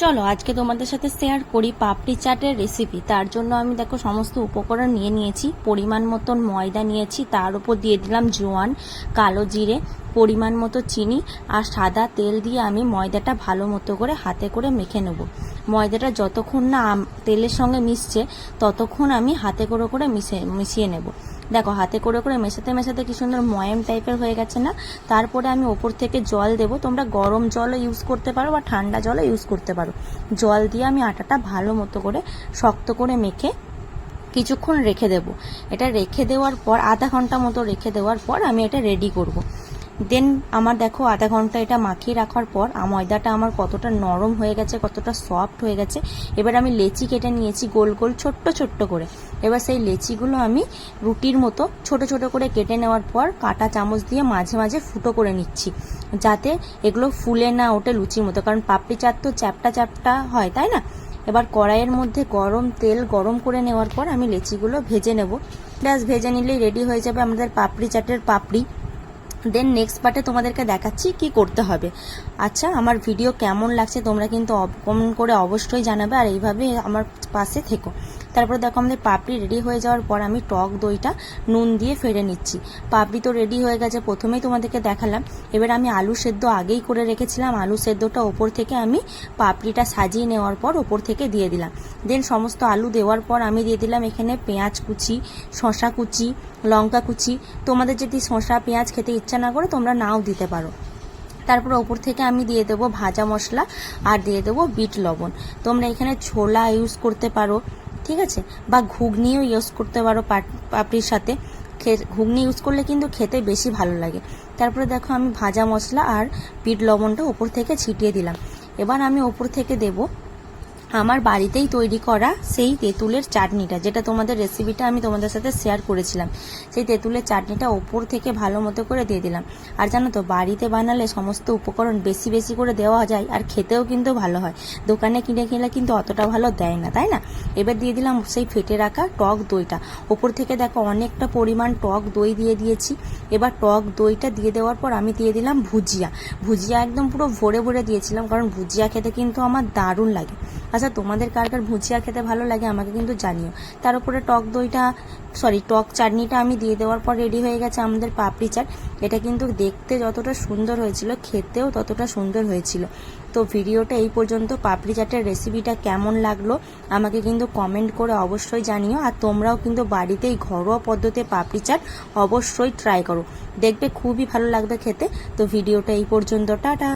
চলো, আজকে তোমাদের সাথে শেয়ার করি পাপড়ি চাটের রেসিপি তার জন্য আমি দেখো, সমস্ত উপকরণ নিয়ে নিয়েছি। পরিমাণ মতন ময়দা নিয়েছি, তার উপর দিয়ে দিলাম জোয়ান, কালো জিরে, পরিমাণ মতো চিনি আর সাদা তেল দিয়ে আমি ময়দাটা ভালো মতো করে হাতে করে মেখে নেব। ময়দাটা যতক্ষণ না তেলের সঙ্গে মিশছে, ততক্ষণ আমি হাতে করে করে মিশে মিশিয়ে নেব। দেখো, হাতে করে করে মেশাতে মেশাতে কি সুন্দর ময়াম টাইপের হয়ে গেছে না? তারপরে আমি ওপর থেকে জল দেব। তোমরা গরম জলও ইউজ করতে পারো বা ঠান্ডা জলও ইউজ করতে পারো। জল দিয়ে আমি আটাটা ভালো মতো করে শক্ত করে মেখে কিছুক্ষণ রেখে দেব। এটা রেখে দেওয়ার পর, আধা ঘণ্টা মতো রেখে দেওয়ার পর আমি এটা রেডি করব। দেন আমার দেখো আধা ঘণ্টা এটা মাখিয়ে রাখার পর ময়দাটা আমার কতটা নরম হয়ে গেছে, কতটা সফট হয়ে গেছে, এবার আমি লেচি কেটে নিয়েছি গোল গোল, ছোট্ট ছোট্ট করে। এবার সেই লেচিগুলো আমি রুটির মতো ছোট ছোট করে কেটে নেওয়ার পর, কাঁটা চামচ দিয়ে মাঝে মাঝে ফুটো করে নিচ্ছি, যাতে এগুলো ফুলে না ওঠে লুচির মতো। কারণ পাপড়ি চাট তো চ্যাপটা চ্যাপটা হয়, তাই না? এবার কড়াইয়ের মধ্যে গরম তেল গরম করে নেওয়ার পর আমি লেচিগুলো ভেজে নেব। ব্যাস, ভেজে নিলেই রেডি হয়ে যাবে আমাদের পাপড়ি চাটের পাপড়ি। দেন নেক্সট পার্টে তোমাদেরকে দেখাচ্ছি কি করতে হবে। আচ্ছা আমার ভিডিও কেমন লাগছে তোমরা কিন্তু কমেন্ট করে অবশ্যই জানাবে আর এইভাবে আমার পাশে থেকো। তারপরে দেখো আমাদের পাপড়ি রেডি হয়ে যাওয়ার পর আমি টক দইটা নুন দিয়ে ফেড়ে নিচ্ছি। পাপড়ি তো রেডি হয়ে গেছে, প্রথমেই তোমাদেরকে দেখালাম। এবার আমি আলু সেদ্ধ আগেই করে রেখেছিলাম। আলু সেদ্ধটা ওপর থেকে আমি পাপড়িটা সাজিয়ে নেওয়ার পর ওপর থেকে দিয়ে দিলাম। দেন সমস্ত আলু দেওয়ার পর আমি দিয়ে দিলাম এখানে পেঁয়াজ কুচি শশা কুচি, লঙ্কা কুচি। তোমাদের যদি শশা পেঁয়াজ খেতে ইচ্ছা না করে তোমরা নাও দিতে পারো। তারপর ওপর থেকে আমি দিয়ে দেবো ভাজা মশলা আর দিয়ে দেবো বিট লবণ। তোমরা এখানে ছোলা ইউজ করতে পারো। ঠিক আছে? বা ঘুগনিও ইউজ করতে পারো পাট- পাপড়ির সাথে। ঘুগনি ইউজ করলে কিন্তু খেতে বেশি ভালো লাগে। তারপরে দেখো আমি ভাজা মশলা আর বিট লবণটা ওপর থেকে ছিটিয়ে দিলাম। এবার আমি ওপর থেকে দেবো আমার বাড়িতেই তৈরি করা সেই তেঁতুলের চাটনিটা, যেটা তোমাদের রেসিপিটা আমি তোমাদের সাথে শেয়ার করেছিলাম। সেই তেঁতুলের চাটনিটা ওপর থেকে ভালো মতো করে দিয়ে দিলাম। আর জানো তো, বাড়িতে বানালে সমস্ত উপকরণ বেশি বেশি করে দেওয়া যায়, আর খেতেও কিন্তু ভালো হয়। দোকানে কিনে খেলে কিন্তু অতটা ভালো দেয় না, তাই না? এবার দিয়ে দিলাম সেই ফেটে রাখা টক দইটা। ওপর থেকে দেখো অনেকটা পরিমাণ টক দই দিয়ে দিয়েছি। এবার টক দইটা দিয়ে দেওয়ার পর আমি দিয়ে দিলাম ভুজিয়া। ভুজিয়া একদম পুরো ভরে ভরে দিয়েছিলাম, কারণ ভুজিয়া খেতে কিন্তু আমার দারুণ লাগে। আচ্ছা তোমাদের কার কার ভুজিয়া খেতে ভালো লাগে আমাকে কিন্তু জানিও। তার উপরে টক দইটা সরি টক চাটনিটা আমি দিয়ে দেওয়ার পর রেডি হয়ে গেছে আমাদের পাপড়ি চাট। এটা কিন্তু দেখতে যতটা সুন্দর হয়েছিল, খেতেও ততটা সুন্দর হয়েছিল। তো ভিডিওটা এই পর্যন্ত। পাপড়ি চাটের রেসিপিটা কেমন লাগল আমাকে কিন্তু কমেন্ট করে অবশ্যই জানিও। আর তোমরাও কিন্তু বাড়িতেই ঘরোয়া পদ্ধতিতে পাপড়ি চাট অবশ্যই ট্রাই করো। দেখবে খুবই ভালো লাগবে খেতে। তো ভিডিওটা এই পর্যন্ত, টাটা।